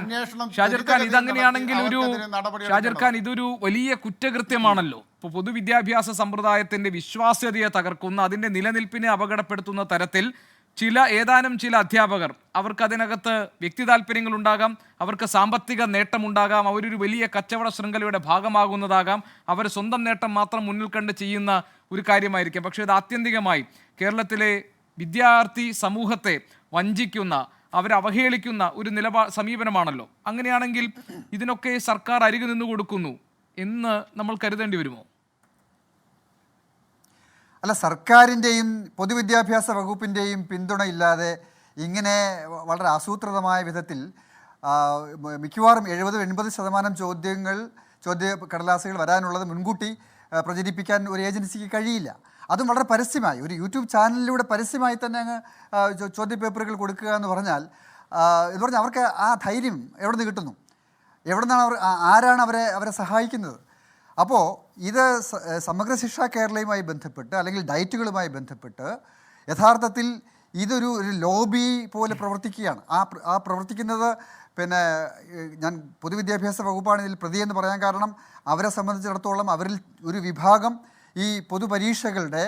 അന്വേഷണം ഷാജിർ ഖാൻ ഇതങ്ങനെയാണെങ്കിൽ ഒരു ഷാജർഖാൻ ഖാൻ ഇതൊരു വലിയ കുറ്റകൃത്യമാണല്ലോ. ഇപ്പോൾ പൊതുവിദ്യാഭ്യാസ സമ്പ്രദായത്തിന്റെ വിശ്വാസ്യതയെ തകർക്കുന്ന അതിന്റെ നിലനിൽപ്പിനെ അപകടപ്പെടുത്തുന്ന തരത്തിൽ ചില ഏതാനും ചില അധ്യാപകർ അവർക്ക് അതിനകത്ത് വ്യക്തി താല്പര്യങ്ങൾ ഉണ്ടാകാം അവർക്ക് സാമ്പത്തിക നേട്ടമുണ്ടാകാം അവരൊരു വലിയ കച്ചവട ശൃംഖലയുടെ ഭാഗമാകുന്നതാകാം അവർ സ്വന്തം നേട്ടം മാത്രം മുന്നിൽ കണ്ട് ചെയ്യുന്ന ഒരു കാര്യമായിരിക്കാം. പക്ഷേ ഇത് ആത്യന്തികമായി കേരളത്തിലെ വിദ്യാർത്ഥി സമൂഹത്തെ വഞ്ചിക്കുന്ന അവരെ അവഹേളിക്കുന്ന ഒരു നിലപാ സമീപനമാണല്ലോ. അങ്ങനെയാണെങ്കിൽ ഇതിനൊക്കെ സർക്കാർ അരികു നിന്ന് കൊടുക്കുന്നു എന്ന് നമ്മൾ കരുതേണ്ടി വരുമോ? അല്ല സർക്കാരിന്റെയും പൊതുവിദ്യാഭ്യാസ വകുപ്പിന്റെയും പിന്തുണയില്ലാതെ ഇങ്ങനെ വളരെ ആസൂത്രിതമായ വിധത്തിൽ മിക്കവാറും എഴുപത് എൺപത് ശതമാനം ചോദ്യങ്ങൾ ചോദ്യ കടലാസുകൾ വരാനുള്ളത് മുൻകൂട്ടി പ്രചരിപ്പിക്കാൻ ഒരു ഏജൻസിക്ക് കഴിയില്ല. അതും വളരെ പരസ്യമായി. ഒരു യൂട്യൂബ് ചാനലിലൂടെ പരസ്യമായി തന്നെ അങ്ങ് ചോദ്യ പേപ്പറുകൾ ചോദ്യപേപ്പറുകൾ കൊടുക്കുക എന്ന് പറഞ്ഞാൽ എന്ന് പറഞ്ഞാൽ അവർക്ക് ആ ധൈര്യം എവിടെ നിന്ന് കിട്ടുന്നു? എവിടെ നിന്നാണ് അവർ ആരാണ് അവരെ അവരെ സഹായിക്കുന്നത്? അപ്പോൾ ഇത് സമഗ്ര ശിക്ഷാ കേരളയുമായി ബന്ധപ്പെട്ട് അല്ലെങ്കിൽ ഡയറ്റുകളുമായി ബന്ധപ്പെട്ട് യഥാർത്ഥത്തിൽ ഇതൊരു ഒരു ലോബി പോലെ പ്രവർത്തിക്കുകയാണ്. ആ ആ പ്രവർത്തിക്കുന്നത് പിന്നെ ഞാൻ പൊതുവിദ്യാഭ്യാസ വകുപ്പാണ് ഇതിൽ പ്രതി എന്ന് പറയാൻ കാരണം അവരെ സംബന്ധിച്ചിടത്തോളം അവരിൽ ഒരു വിഭാഗം ഈ പൊതുപരീക്ഷകളുടെ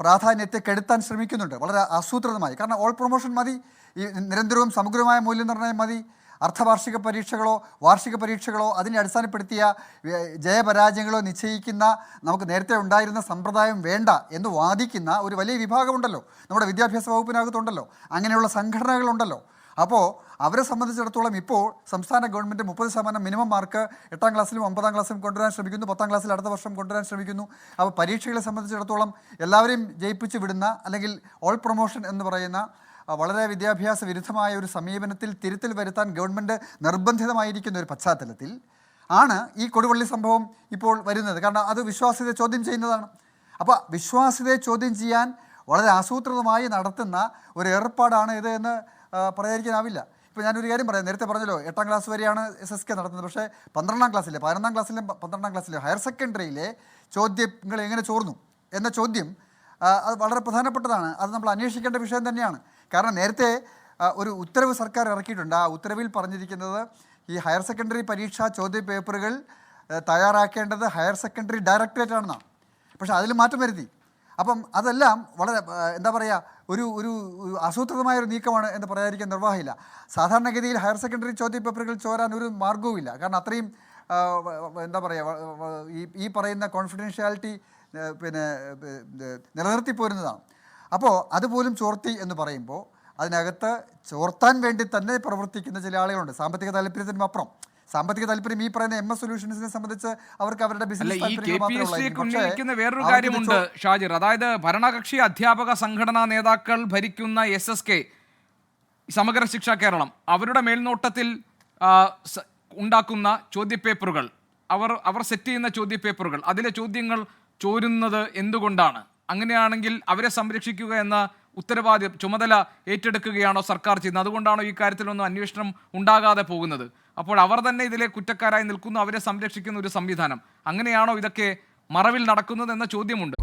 പ്രാധാന്യത്തെ കെടുത്താൻ ശ്രമിക്കുന്നുണ്ട്. വളരെ ആസൂത്രിതമായി. കാരണം ഓൾ പ്രൊമോഷൻ മതി ഈ നിരന്തരവും സമഗ്രമായ മൂല്യനിർണയം മതി അർദ്ധവാർഷിക പരീക്ഷകളോ വാർഷിക പരീക്ഷകളോ അതിനെ അടിസ്ഥാനപ്പെടുത്തിയ ജയപരാജയങ്ങളോ നിശ്ചയിക്കുന്ന നമുക്ക് നേരത്തെ ഉണ്ടായിരുന്ന സമ്പ്രദായം വേണ്ട എന്ന് വാദിക്കുന്ന ഒരു വലിയ വിഭാഗമുണ്ടല്ലോ. നമ്മുടെ വിദ്യാഭ്യാസ വകുപ്പിനകത്തുണ്ടല്ലോ. അങ്ങനെയുള്ള സംഘടനകളുണ്ടല്ലോ. അപ്പോൾ അവരെ സംബന്ധിച്ചിടത്തോളം ഇപ്പോൾ സംസ്ഥാന ഗവൺമെന്റ് മുപ്പത് ശതമാനം മിനിമം മാർക്ക് എട്ടാം ക്ലാസ്സിലും ഒമ്പതാം ക്ലാസ്സിലും കൊണ്ടുവരാൻ ശ്രമിക്കുന്നു പത്താം ക്ലാസ്സിൽ അടുത്ത വർഷം കൊണ്ടുവരാൻ ശ്രമിക്കുന്നു. അപ്പോൾ പരീക്ഷകളെ സംബന്ധിച്ചിടത്തോളം എല്ലാവരെയും ജയിപ്പിച്ച് വിടുന്ന അല്ലെങ്കിൽ ഓൾ പ്രൊമോഷൻ എന്ന് പറയുന്ന വളരെ വിദ്യാഭ്യാസ വിരുദ്ധമായ ഒരു സമീപനത്തിൽ തിരുത്തൽ വരുത്താൻ ഗവൺമെന്റ് നിർബന്ധിതമായിരിക്കുന്ന ഒരു പശ്ചാത്തലത്തിൽ ആണ് ഈ കൊടുവള്ളി സംഭവം ഇപ്പോൾ വരുന്നത്. കാരണം അത് വിശ്വാസ്യതയെ ചോദ്യം ചെയ്യുന്നതാണ്. അപ്പോൾ വിശ്വാസ്യതയെ ചോദ്യം ചെയ്യാൻ വളരെ ആസൂത്രിതമായി നടത്തുന്ന ഒരു ഏർപ്പാടാണ് ഇത് എന്ന് പറയാതിരിക്കാനാവില്ല. ഇപ്പോൾ ഞാനൊരു കാര്യം പറയാം. നേരത്തെ പറഞ്ഞല്ലോ എട്ടാം ക്ലാസ് വരെയാണ് എസ് എസ് കെ നടത്തുന്നത്. പക്ഷേ പന്ത്രണ്ടാം ക്ലാസ്സിലെ പതിനൊന്നാം ക്ലാസ്സിലും പന്ത്രണ്ടാം ക്ലാസ്സിലെ ഹയർ സെക്കൻഡറിയിലെ ചോദ്യങ്ങൾ എങ്ങനെ ചോർന്നു? എന്ന ചോദ്യം അത് വളരെ പ്രധാനപ്പെട്ടതാണ്. അത് നമ്മൾ അന്വേഷിക്കേണ്ട വിഷയം തന്നെയാണ്. കാരണം നേരത്തെ ഒരു ഉത്തരവ് സർക്കാർ ഇറക്കിയിട്ടുണ്ട്. ആ ഉത്തരവിൽ പറഞ്ഞിരിക്കുന്നത് ഈ ഹയർ സെക്കൻഡറി പരീക്ഷാ ചോദ്യ പേപ്പറുകൾ തയ്യാറാക്കേണ്ടത് ഹയർ സെക്കൻഡറി ഡയറക്ടറേറ്റ് ആണെന്നാണ്. പക്ഷേ അതിൽ മാറ്റം വരുത്തി. അപ്പം അതെല്ലാം വളരെ എന്താ പറയുക ഒരു ഒരു ആസൂത്രിതമായ ഒരു നീക്കമാണ് എന്ന് പറയാതിരിക്കാൻ നിർവാഹമില്ല. സാധാരണഗതിയിൽ ഹയർ സെക്കൻഡറി ചോദ്യ പേപ്പറുകൾ ചോരാൻ ഒരു മാർഗവുമില്ല കാരണം അത്രയും എന്താ പറയുക ഈ ഈ പറയുന്ന കോൺഫിഡൻഷ്യാലിറ്റി പിന്നെ നിലനിർത്തി പോരുന്നതാണ്. അപ്പോൾ അതുപോലും ചോർത്തി എന്ന് പറയുമ്പോൾ അതിനകത്ത് ചോർത്താൻ വേണ്ടി തന്നെ പ്രവർത്തിക്കുന്ന ചില ആളുകളുണ്ട്. സാമ്പത്തിക താല്പര്യത്തിനും അപ്പുറം. സാമ്പത്തിക താല്പര്യം ഈ പറയുന്ന എം എസ് സൊല്യൂഷൻസിനെ സംബന്ധിച്ച് അവർക്ക് അവരുടെ ബിസിനസ് വേറൊരു കാര്യമുണ്ട് ഷാജിർ. അതായത് ഭരണകക്ഷി അധ്യാപക സംഘടനാ നേതാക്കൾ ഭരിക്കുന്ന എസ് എസ് കെ സമഗ്ര ശിക്ഷാ കേരളം. അവരുടെ മേൽനോട്ടത്തിൽ ഉണ്ടാക്കുന്ന ചോദ്യപേപ്പറുകൾ. അവർ അവർ സെറ്റ് ചെയ്യുന്ന ചോദ്യപേപ്പറുകൾ. അതിലെ ചോദ്യങ്ങൾ ചോരുന്നത് എന്തുകൊണ്ടാണ്? അങ്ങനെയാണെങ്കിൽ അവരെ സംരക്ഷിക്കുക എന്ന ഉത്തരവാദിത്വം ചുമതല ഏറ്റെടുക്കുകയാണോ സർക്കാർ ചെയ്യുന്നത്? അതുകൊണ്ടാണോ ഈ കാര്യത്തിലൊന്നും അന്വേഷണം ഉണ്ടാകാതെ പോകുന്നത്? അപ്പോൾ അവർ തന്നെ ഇതിലെ കുറ്റക്കാരായി നിൽക്കുന്നു അവരെ സംരക്ഷിക്കുന്ന ഒരു സംവിധാനം. അങ്ങനെയാണോ ഇതൊക്കെ മറവിൽ നടക്കുന്നത് എന്ന ചോദ്യമുണ്ട്.